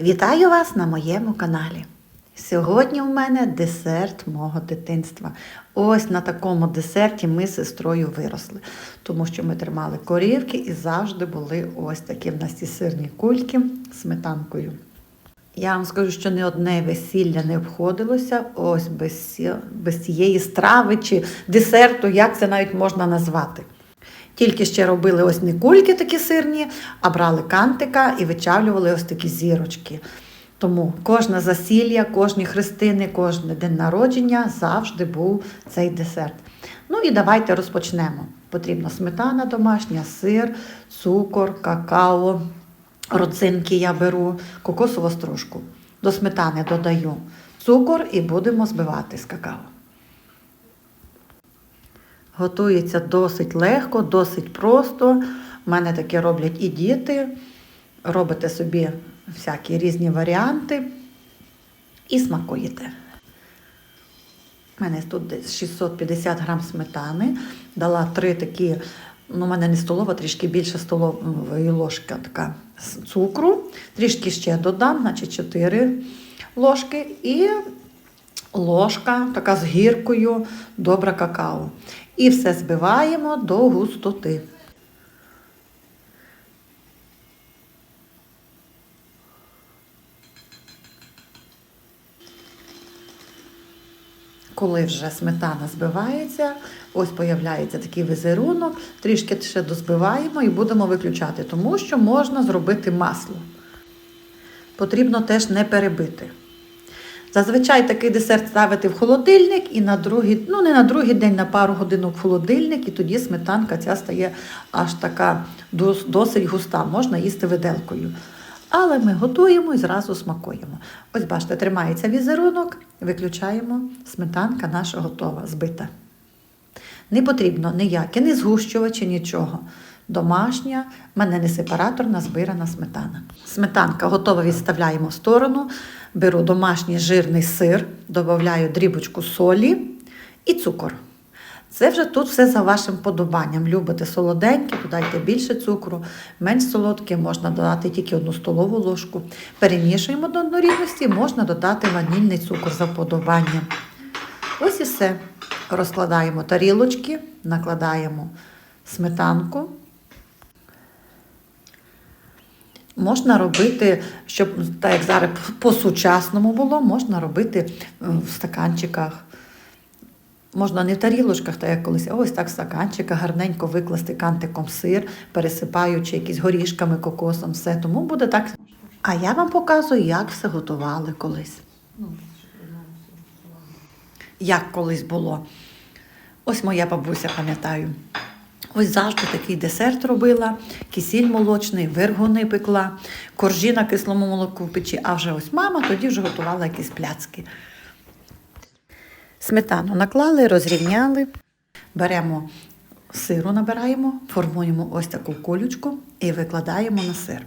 Вітаю вас на моєму каналі. Сьогодні у мене десерт мого дитинства. Ось на такому десерті ми з сестрою виросли, тому що ми тримали корівки і завжди були ось такі в нас ці сирні кульки сметанкою. Я вам скажу, що не одне весілля не обходилося ось без, без цієї страви чи десерту, як це навіть можна назвати. Тільки ще робили ось не кульки такі сирні, а брали кантика і вичавлювали ось такі зірочки. Тому кожне засілля, кожні хрестини, кожен день народження завжди був цей десерт. Ну і давайте розпочнемо. Потрібна сметана домашня, сир, цукор, какао, родзинки я беру, кокосову стружку. До сметани додаю цукор і будемо збивати з какао. Готується досить легко, досить просто. У мене таке роблять і діти. Робите собі всякі різні варіанти і смакуєте. У мене тут десь 650 грам сметани. Дала три такі, ну, у мене не столова, трішки більше столової ложка така цукру. Трішки ще додам, значить 4 ложки. І ложка така з гіркою, добра какао. І все збиваємо до густоти. Коли вже сметана збивається, ось появляється такий візерунок, трішки ще дозбиваємо і будемо виключати, тому що можна зробити масло. Потрібно теж не перебити. Зазвичай такий десерт ставити в холодильник і на другий, ну не на другий день, на пару годинок в холодильник, і тоді сметанка ця стає аж така досить густа, можна їсти виделкою. Але ми готуємо і зразу смакуємо. Ось бачите, тримається візерунок, виключаємо, сметанка наша готова, збита. Не потрібно ніяке, ні згущувачі, нічого. Домашня, в мене не сепараторна, збирана сметана. Сметанка готова, відставляємо в сторону. Беру домашній жирний сир, додаю дрібочку солі і цукор. Це вже тут все за вашим подобанням. Любите солоденьке, додайте більше цукру, менш солодке, можна додати тільки одну столову ложку. Перемішуємо до однорідності, можна додати ванільний цукор за подобанням. Ось і все. Розкладаємо тарілочки, накладаємо сметанку. Можна робити, щоб так як зараз по-сучасному було, можна робити в стаканчиках. Можна не в тарілочках, так як колись, а ось так в стаканчиках гарненько викласти кантиком сир, пересипаючи якісь горішками, кокосом, все. Тому буде так. А я вам показую, як все готували колись. Як колись було. Ось моя бабуся, пам'ятаю. Ось завжди такий десерт робила, кисіль молочний, вергуни пекла, коржі на кислому молоку в печі, а вже ось мама тоді вже готувала якісь пляцки. Сметану наклали, розрівняли, беремо сиру, набираємо, формуємо ось таку кулючку і викладаємо на сир.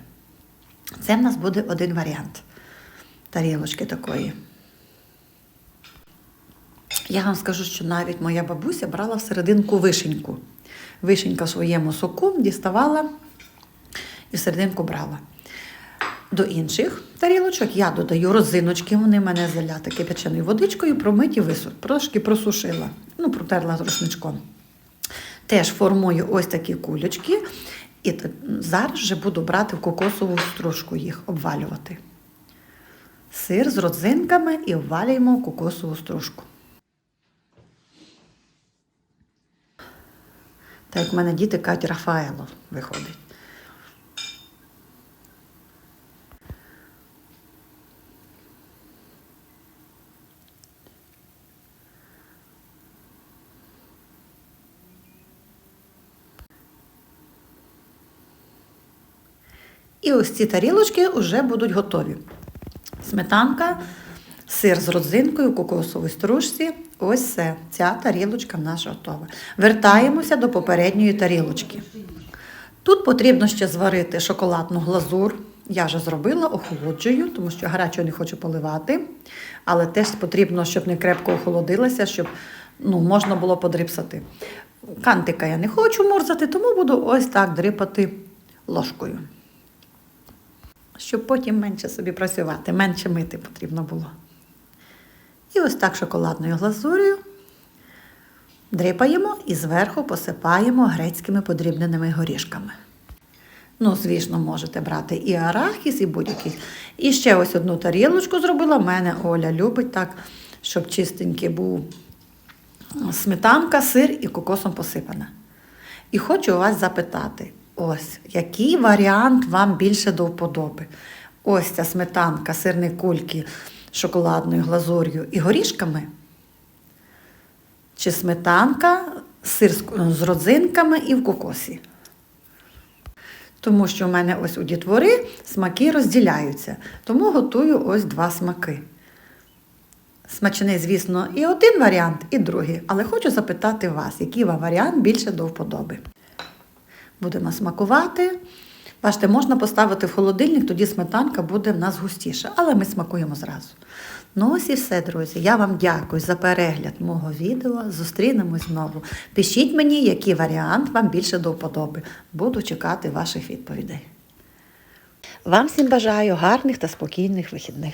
Це в нас буде один варіант тарілочки такої. Я вам скажу, що навіть моя бабуся брала в серединку вишеньку. Вишенька своєму соку діставала і серединку брала. До інших тарілочок я додаю розиночки, вони в мене заляти кипяченою водичкою, промиті вису, трошки просушила, ну, протерла рушничком. Теж формую ось такі кулечки, і зараз вже буду брати в кокосову стружку їх, обвалювати. Сир з родзинками і обвалюємо кокосову стружку. Так як в мене діти кажуть, Рафаело виходить. І ось ці тарілочки вже будуть готові. Сметанка, сир з родзинкою, кокосовій стружці. Ось все. Ця тарілочка в нас готова. Вертаємося до попередньої тарілочки. Тут потрібно ще зварити шоколадну глазур. Я вже зробила, охолоджую, тому що гарячого не хочу поливати. Але теж потрібно, щоб не крепко охолодилася, щоб ну, можна було подрипсати. Кантика я не хочу морзати, тому буду ось так дрипати ложкою. щоб потім менше собі працювати, менше мити потрібно було. І ось так шоколадною глазур'ю дрипаємо і зверху посипаємо грецькими подрібненими горішками. Ну, звісно, можете брати і арахіс, і будь-який. І ще ось одну тарілочку зробила. В мене Оля любить так, щоб чистенький був сметанка, сир і кокосом посипана. І хочу вас запитати, ось, який варіант вам більше до вподоби? Ось ця сметанка, сирні кульки шоколадною глазур'ю і горішками? Чи сметанка, сир з- родзинками і в кокосі? Тому що в мене ось у дітвори смаки розділяються. Тому готую ось два смаки. Смачний, звісно, і один варіант, і другий. Але хочу запитати вас, який вам варіант більше до вподоби. Будемо смакувати. Бачите, можна поставити в холодильник, тоді сметанка буде в нас густіша, але ми смакуємо зразу. Ну ось і все, друзі. Я вам дякую за перегляд мого відео. Зустрінемось знову. Пишіть мені, який варіант вам більше до вподоби. Буду чекати ваших відповідей. Вам всім бажаю гарних та спокійних вихідних.